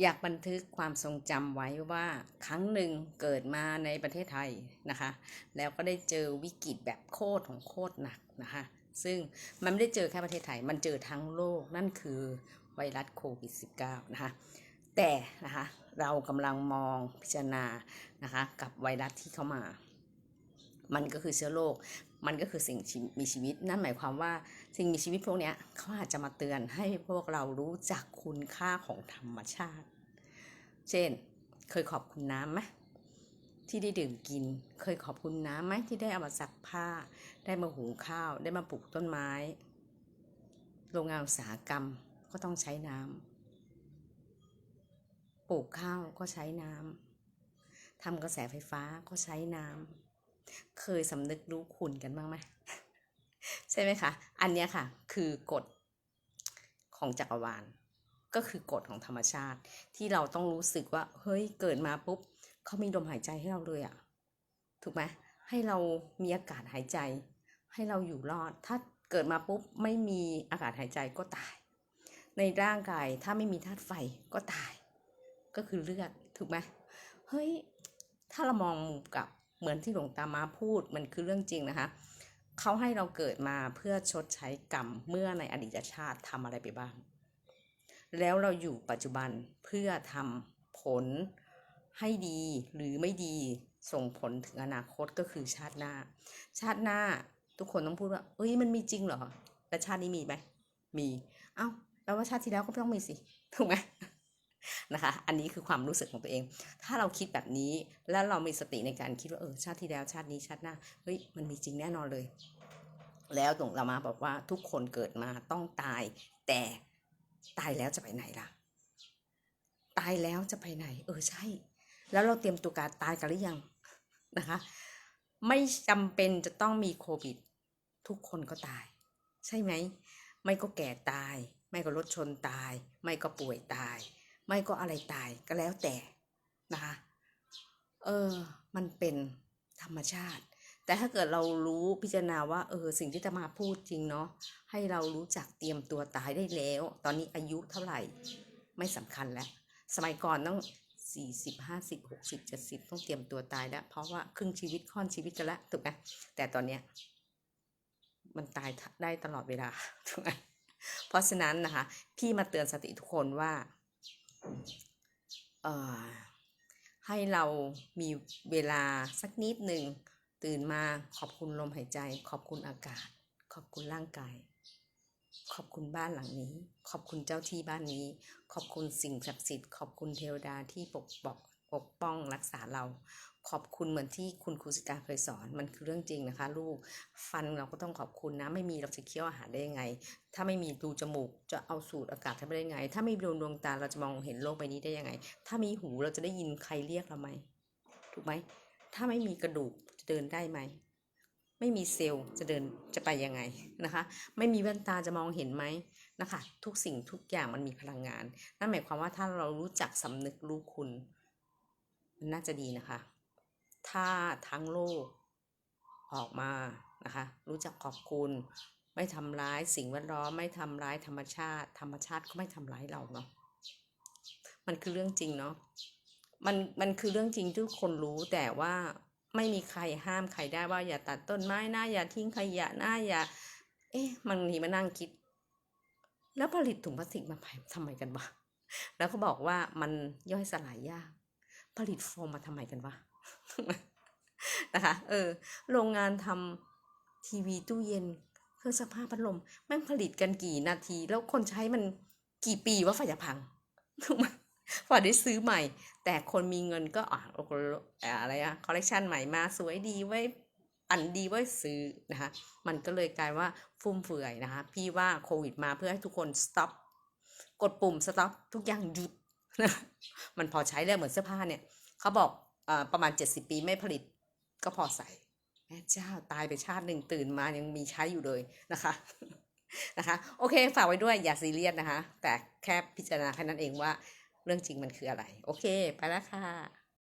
อยากบันทึกความทรงจำไว้ว่าครั้งหนึ่งเกิดมาในประเทศไทยนะคะ แล้วก็ได้เจอวิกฤตแบบโคตรของโคตรหนักนะคะ ซึ่งมันไม่ได้เจอแค่ประเทศไทย มันเจอทั้งโลกนั่นคือไวรัสโควิด -19 นะคะ แต่นะคะเรากำลังมองพิจารณานะคะกับไวรัสที่เข้ามา มันก็คือเชื้อโรค มันก็คือสิ่งมีชีวิต นั่นหมายความว่าสิ่งมีชีวิตพวกนี้เขาอาจจะมาเตือนให้พวกเรารู้จักคุณค่าของธรรมชาติ เช่น เคยขอบคุณน้ำไหมที่ได้ดื่มกิน เคยขอบคุณน้ำไหมที่ได้เอามาซักผ้า ได้มาหุงข้าว ได้มาปลูกต้นไม้ โรงงานอุตสาหกรรมก็ต้องใช้น้ำปลูกข้าวก็ใช้น้ำทำกระแสไฟฟ้าก็ใช้น้ำ เคยสำนึกรู้คุณกันบ้างไหมใช่ไหมคะ อันเนี้ยค่ะคือกฎของจักรวาล ก็คือกฎของธรรมชาติ ที่เราต้องรู้สึกว่า เฮ้ยเกิดมาปุ๊บเขามีลมหายใจให้เราเลยอะถูกไหมให้เรามีอากาศหายใจ ให้เราอยู่รอด ถ้าเกิดมาปุ๊บไม่มีอากาศหายใจก็ตาย ในร่างกายถ้าไม่มีธาตุไฟก็ตาย ก็คือเลือดถูกไหมเฮ้ยถ้าเรามองมุมกลับ เหมือนที่หลวงตามาพูดมันคือเรื่องจริงนะคะเขาให้เราเกิดมาเพื่อชดใช้กรรมเมื่อในอดีตชาติทำอะไรไปบ้าง แล้วเราอยู่ปัจจุบันเพื่อทำผลให้ดีหรือไม่ดีส่งผลถึงอนาคตก็คือชาติหน้า ชาติหน้าทุกคนต้องพูดว่า เอ้ยมันมีจริงเหรอ แต่ชาตินี้มีไหมมี เอ้าแปลว่าชาติที่แล้วก็ต้องมีสิ ถูกไหม นะคะ อันนี้คือความรู้สึกของตัวเอง ถ้าเราคิดแบบนี้แล้วเรามีสติในการคิดว่าเออชาติที่แล้วชาตินี้ชาติหน้าเฮ้ยมันมีจริงแน่นอนเลย แล้วตรงเรามาบอกว่าทุกคนเกิดมาต้องตาย แต่ตายแล้วจะไปไหนล่ะ ตายแล้วจะไปไหน เออใช่ แล้วเราเตรียมตัวการตายกันหรือยังนะคะ ไม่จำเป็นจะต้องมีโควิด ทุกคนก็ตาย ใช่ไหม ไม่ก็แก่ตาย ไม่ก็รถชนตาย ไม่ก็ป่วยตาย ไม่ก็อะไรตายก็แล้วแต่นะคะเออ มันเป็นธรรมชาติ แต่ถ้าเกิดเรารู้พิจารณาว่า เออ สิ่งที่จะมาพูดจริงเนาะให้เรารู้จักเตรียมตัวตายได้แล้ว ตอนนี้อายุเท่าไหร่ไม่สำคัญแล้ว สมัยก่อนต้องสี่สิบห้าสิบหกสิบเจ็ดสิบต้องเตรียมตัวตายแล้ว เพราะว่าครึ่งชีวิตค่อนชีวิตกันล้วถูกไหมแต่ตอนเนี้ยมันตายได้ตลอดเวลาถูกไหมเพราะฉะนั้นนะคะ พี่มาเตือนสติทุกคนว่า ให้เรามีเวลาสักนิดหนึ่งตื่นมาขอบคุณลมหายใจ ขอบคุณอากาศ ขอบคุณร่างกาย ขอบคุณบ้านหลังนี้ ขอบคุณเจ้าที่บ้านนี้ ขอบคุณสิ่งศักดิ์สิทธิ์ขอบคุณเทวดาที่ปกปกปกป้องรักษาเรา ขอบคุณเหมือนที่คุณครูสิตาเคยสอน มันคือเรื่องจริงนะคะ ลูกฟันเราก็ต้องขอบคุณนะ ไม่มีเราจะเคี้ยวอาหารได้ยังไง ถ้าไม่มีรูจมูกจะเอาสูดอากาศทำได้ยังไง ถ้าไม่มีดวงดวงตาเราจะมองเห็นโลกใบนี้ได้ยังไง ถ้ามีหูเราจะได้ยินใครเรียกเราไหมถูกไหมถ้าไม่มีกระดูกจะเดินได้ไหมไม่มีเซลล์จะเดินจะไปยังไงนะคะ ไม่มีแว่นตาจะมองเห็นไหมนะคะ ทุกสิ่งทุกอย่างมันมีพลังงาน นั่นหมายความว่าถ้าเรารู้จักสำนึกรู้คุณมันน่าจะดีนะคะ ถ้าทั้งโลกออกมานะคะ รู้จักขอบคุณ ไม่ทำร้ายสิ่งแวดล้อม ไม่ทำร้ายธรรมชาติ ธรรมชาติก็ไม่ทำร้ายเราเนาะ มันคือเรื่องจริงเนาะ มัน มันคือเรื่องจริงที่ทุกคนรู้แต่ว่าไม่มีใครห้ามใครได้ว่าอย่าตัดต้นไม้นะอย่าทิ้งขยะนะอย่า เอ๊ะมันทีมานั่งคิด แล้วผลิตถุงพลาสติกมาทำไมกันวะแล้วก็บอกว่ามันย่อยสลายยาก ผลิตโฟมมาทำไมกันวะนะคะเออโรงงานทำทีวีตู้เย็นเครื่องซักผ้าพัดลมแม่งผลิตกันกี่นาที แล้วคนใช้มันกี่ปีว่าไฟจะพังถูกไหมพอได้ซื้อใหม่ แต่คนมีเงินก็อะอะไรอะคอลเลกชันใหม่มาสวยดีไว้อันดีไว้ซื้อนะคะมันก็เลยกลายว่าฟุ่มเฟือยนะคะพี่ว่าโควิดมาเพื่อให้ทุกคน stop กดปุ่ม stop ทุกอย่างหยุด มันพอใช้แล้วเหมือนเสื้อผ้าเนี่ยเขาบอกอประมาณ 70 ปีไม่ผลิตก็พอใส่แม่เจ้าตายไปชาติหนึ่งตื่นมายังมีใช้อยู่เลยนะคะนะคะโอเคฝากไว้ด้วยอย่าซีเรียสนะคะ แต่แค่พิจารณาแค่นั้นเองว่าเรื่องจริงมันคืออะไร โอเค ไปแล้วค่ะ